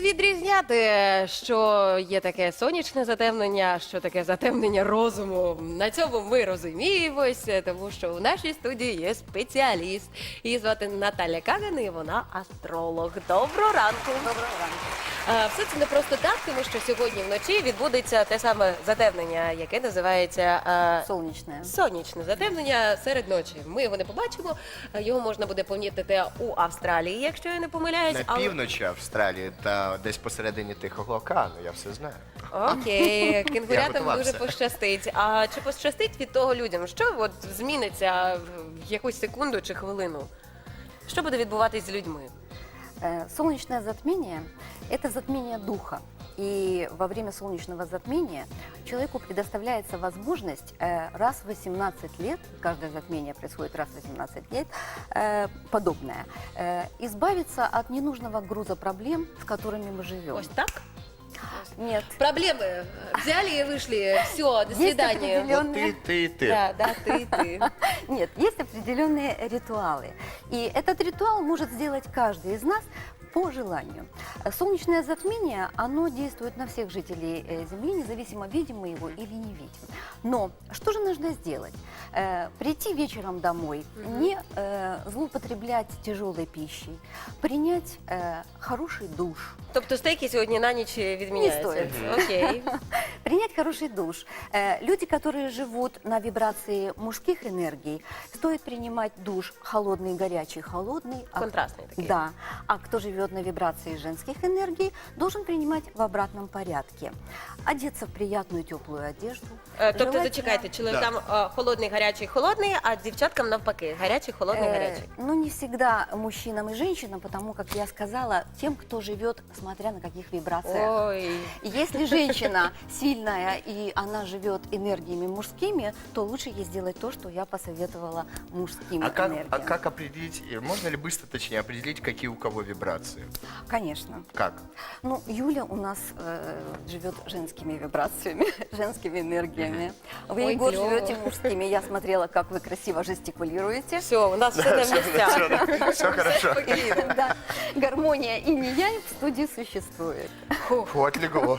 відрізняти, що є таке сонячне затемнення, що таке затемнення розуму. На цьому ми розуміємося, тому що у нашій студії є спеціаліст. Її звати Наталя Каган, і вона астролог. Доброго ранку. Доброго ранку. Все це не просто так, тому що сьогодні вночі відбудеться те саме затемнення, яке називається Сонячне. Сонячне затемнення серед ночі. Ми його не побачимо. Його можна буде помітити у Австралії, якщо я не помиляюсь. На але- півночі Австралії та десь посередині Тихого океану, я все знаю. Окей, готувався. дуже пощастить. А чи пощастить від того людям? Що от зміниться в якусь секунду чи хвилину? Що буде відбуватись з людьми? Э, Солнечное затмение – это затмение духа. И во время солнечного затмения человеку предоставляется возможность э, раз в 18 лет, каждое затмение происходит раз в 18 лет, э, подобное, избавиться от ненужного груза проблем, с которыми мы живем. Ось так? Нет. Проблеми взяли і вийшли. Все, до Есть свидания. определенные- От ти, ти, ти. Да, да, ти, ти. Нет, есть определенные ритуалы. И этот ритуал может сделать каждый из нас по желанию. Э, Солнечное затмение, оно действует на всех жителей э, Земли, независимо, видим мы его или не видим. Но что же нужно сделать? Э, Прийти вечером домой, не э, злоупотреблять тяжелой пищей, принять э, хороший душ, Тобто стейки сьогодні на ніч відміняються. стоїть. Окей. Принять хороший душ. Э, Люди, которые живут на вибрации мужских энергий, стоит принимать душ холодный, горячий, холодный. а- Контрастний такий. Да. А кто живет на вибрации женских энергий, должен принимать в обратном порядке. Одеться в приятную теплую одежду. Е, Тобто, Желательно- зачекайте, чоловікам е, холодний, гарячий, холодний, а дівчаткам навпаки, гарячий, холодний, Э, гарячий. Ну, не всегда мужчинам и женщинам, потому как я сказала, тем, кто живет, смотря на каких вибрациях. Ой. Если женщина сильная и она живет энергиями мужскими, то лучше ей сделать то, что я посоветовала мужским А как, энергиям. а как определить, э, можно ли быстро, точнее, определить, какие у кого вибрации? Конечно. Как? Ну, Юля у нас э, живет женскими вибрациями, женскими энергиями. Вы, Ой, Егор, клёво. живете мужскими. Я смотрела, как вы красиво жестикулируете. Все, у нас все на місцях. Все хорошо. Да, гармония и не я в студии существует. Фу, отлегло.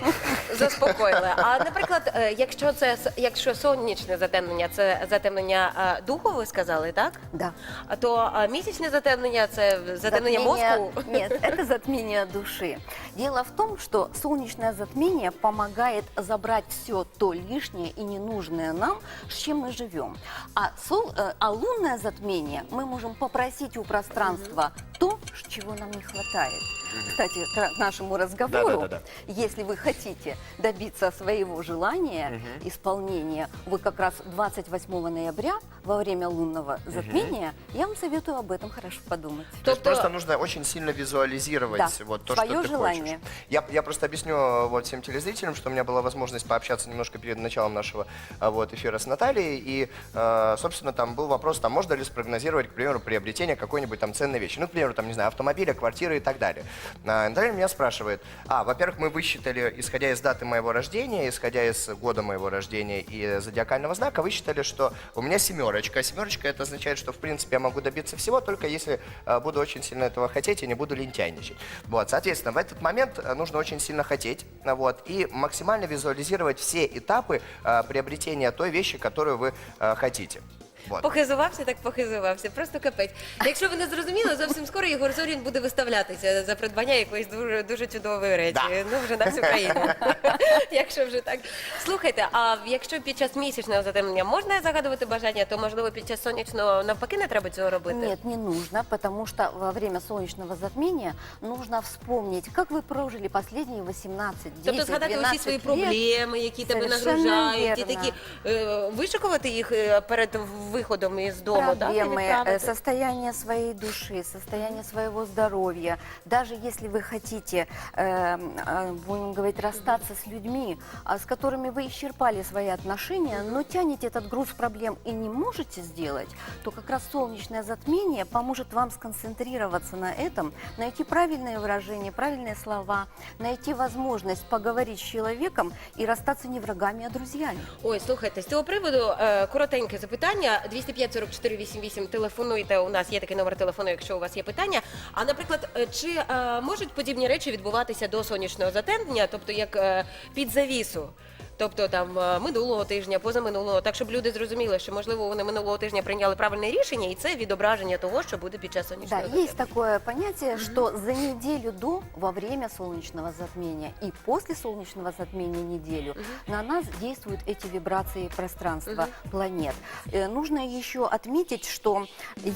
Заспокоїли. А наприклад, е, якщо це с- якщо сонячне затемнення, це затемнення е, духу, ви сказали, так? Да. А то е, місячне затемнення це затемнення Затмение- мозку. Нет, это затмение души. Дело в том, что солнечное затмение помогает забрать все то лишнее и ненужное нам, с чем мы живем. А, сол, э, а лунное затмение мы можем попросить у пространства то, чего нам не хватает. Кстати, к нашему разговору, Да-да-да-да. если вы хотите добиться своего желания, исполнения, вы как раз 28 ноября во время лунного затмения, я вам советую об этом хорошо подумать. То есть Тобто- просто нужно очень сильно визуализировать Да, вот то, своё что ты желание. хочешь. Я, я просто объясню э, вот всем телезрителям, что у меня была возможность пообщаться немножко перед началом нашего э, вот эфира с Натальей, и, э, собственно, там был вопрос, там можно ли спрогнозировать, к примеру, приобретение какой-нибудь там ценной вещи, ну, к примеру, там, не знаю, автомобиля, квартиры и так далее. А, Наталья меня спрашивает, а, во-первых, мы высчитали, исходя из даты моего рождения, исходя из года моего рождения и зодиакального знака, высчитали, что у меня семерочка. Семерочка это означает, что в принципе я могу добиться всего, только если э, буду очень сильно этого хотеть и не буду лентяйничать. Вот, соответственно, в этот момент э, нужно очень сильно хотеть, э, вот, и максимально визуализировать все этапы приобретения той вещи, которую вы хотите. Вот. Похизувався, так похизувався. Просто капець. Якщо ви не зрозуміли, зовсім скоро Єгор Зорін буде виставлятися за придбання якоїсь дуже дуже чудової речі. Да. Ну вже на всю країну. якщо вже так. Слухайте, а якщо під час місячного затемнення можна загадувати бажання, то можливо під час сонячного навпаки не треба цього робити. Нет, не нужно, потому что во время солнечного затмения нужно вспомнить, как вы прожили последние 18, 10, Тобто згадати усі свої лет. проблеми, які тебе Совершенно нагружають, і такі е, вишикувати їх е, перед виходом із дому, так? і проблемы, э, відправити? состояние своей души, состояние своего здоровья. Даже если вы хотите, э, э, будем говорить, расстаться с людьми, а, с которыми вы исчерпали свои отношения, но тянете этот груз проблем и не можете сделать, то как раз солнечное затмение поможет вам сконцентрироваться на этом, найти правильные выражения, правильные слова, найти возможность поговорить с человеком и расстаться не врагами, а друзьями. Ой, слухайте, з цього приводу е, коротеньке запитання. Ласка, 205 44 88 телефонуйте. У нас є такий номер телефону, якщо у вас є питання. А наприклад, е, чи е, можуть подібні речі відбуватися до сонячного затемнення, тобто як е, під завісу? Тобто там е, минулого тижня, позаминулого, так щоб люди зрозуміли, що можливо вони минулого тижня прийняли правильне рішення, і це відображення того, що буде під час Да, сонячного затемнення. есть такое понятие, что за неделю до, во время солнечного затмения и после солнечного затмения неделю на нас действуют эти вибрации пространства планет. Э, Нужно еще отметить, что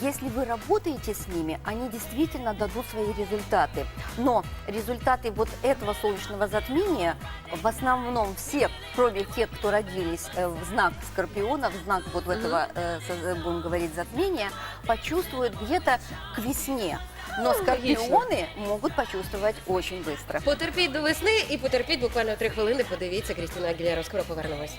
если вы работаете с ними, они действительно дадут свои результаты. Но результаты вот этого солнечного затмения в основном все, кроме тех, кто родились э, в знак Скорпиона, в знак вот этого, э, со- будем говорить, затмения, почувствуют где-то к весне. Но Ну, логично. скорпионы могут почувствовать очень быстро. Потерпіть до весни і потерпіть буквально три хвилини. Подивіться Крістіна Агілєра. Скоро повернемось.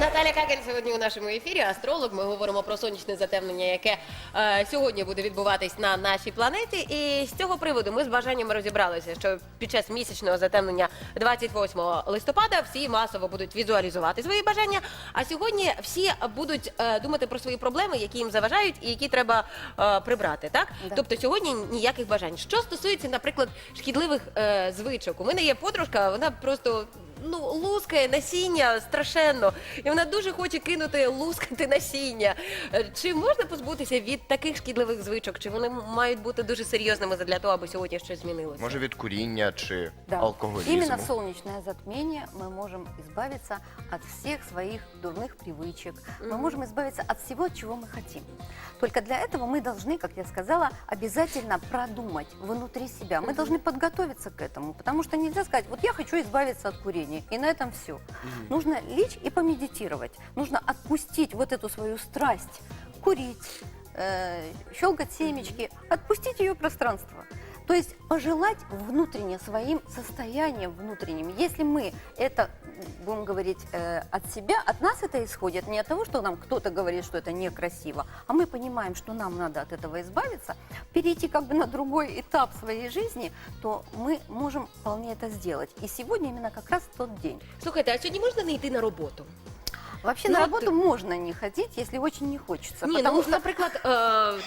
Наталя Кагель сьогодні у нашому ефірі. Астролог. Ми говоримо про сонячне затемнення, яке е, сьогодні буде відбуватись на нашій планеті. І з цього приводу ми з бажанням розібралися, що під час місячного затемнення 28 листопада всі масово будуть візуалізувати свої бажання. А сьогодні всі будуть е, думати про свої проблеми, які їм заважають, і які треба е, прибрати. Так, Да. тобто сьогодні ніяких бажань. Що стосується, наприклад, шкідливих е, звичок, у мене є подружка, вона просто. Ну, лускає насіння страшенно, і вона дуже хоче кинути лускати насіння. Е, Чи можна позбутися від таких шкідливих звичок? Чи вони мають бути дуже серйозними для того, аби сьогодні щось змінилося? Може від куріння чи Да. алкоголізму. Именно в солнечное затмение мы можем избавиться от всех своих дурных привычек. Мы можем избавиться от всего, чего мы хотим. Только для этого мы должны, как я сказала, обязательно продумать внутри себя. Мы должны подготовиться к этому, потому что нельзя сказать, вот я хочу избавиться от курения, и на этом все. Нужно лечь и помедитировать. Нужно отпустить вот эту свою страсть, курить, э, щелкать семечки, отпустить ее пространство. То есть пожелать внутренне своим состоянием внутренним. Если мы это, будем говорить, э, от себя, от нас это исходит, не от того, что нам кто-то говорит, что это некрасиво, а мы понимаем, что нам надо от этого избавиться, перейти как бы на другой этап своей жизни, то мы можем вполне это сделать. И сегодня именно как раз тот день. Слухайте, а сьогодні можна не йти на роботу? Вообще Ну, на вот работу можно не ходить, если очень не хочется. Ні, потому ну, что наприклад, е,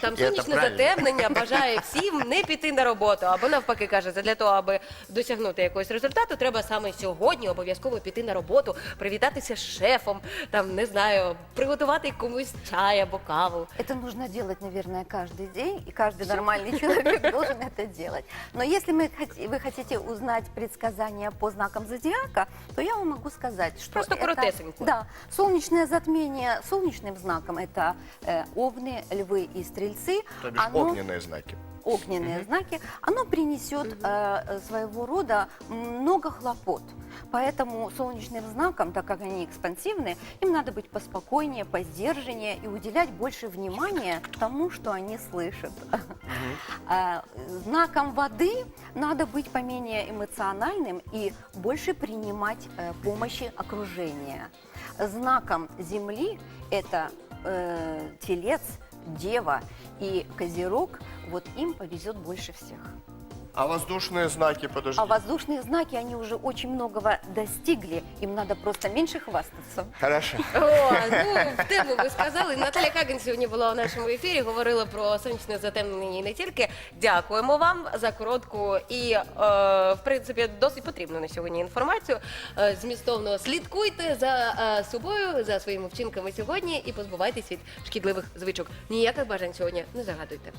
там це сонячне правильно. затемнення бажає всім не піти на роботу, або навпаки каже, для того, аби досягнути якогось результату, треба саме сьогодні обов'язково піти на роботу, привітатися з шефом, там не знаю, приготувати комусь чай або каву. Это нужно делать, наверное, каждый день, и каждый нормальный человек должен это делать. Но если мы, хот- вы хотите узнать предсказания по знакам зодиака, то я вам могу сказать, что Просто это- коротесенько. Да, солнечное затмение солнечным знаком это э, овны, львы и стрельцы. То бишь Оно- огненные знаки. огненные знаки, оно принесет э, э, своего рода много хлопот. Поэтому солнечным знакам, так как они экспансивны, им надо быть поспокойнее, поздержаннее и уделять больше внимания тому, что они слышат. А, Знаком воды надо быть поменее эмоциональным и больше принимать э, помощи окружения. Знаком земли это э, телец, дева и козерог, вот им повезет больше всех. А воздушные знаки, подожди. А воздушные знаки, они уже очень многого достигли, им надо просто меньше хвастаться. Хорошо. О, ну в тему ви сказали. Наталя Кагін сьогодні була у нашому ефірі. Говорила про сонячне затемнення і не тільки. Дякуємо вам за коротку і е, в принципі досить потрібну на сьогодні інформацію. Е, змістовно слідкуйте за е, собою, за своїми вчинками сьогодні і позбувайтесь від шкідливих звичок. Ніяких бажань сьогодні не загадуйте.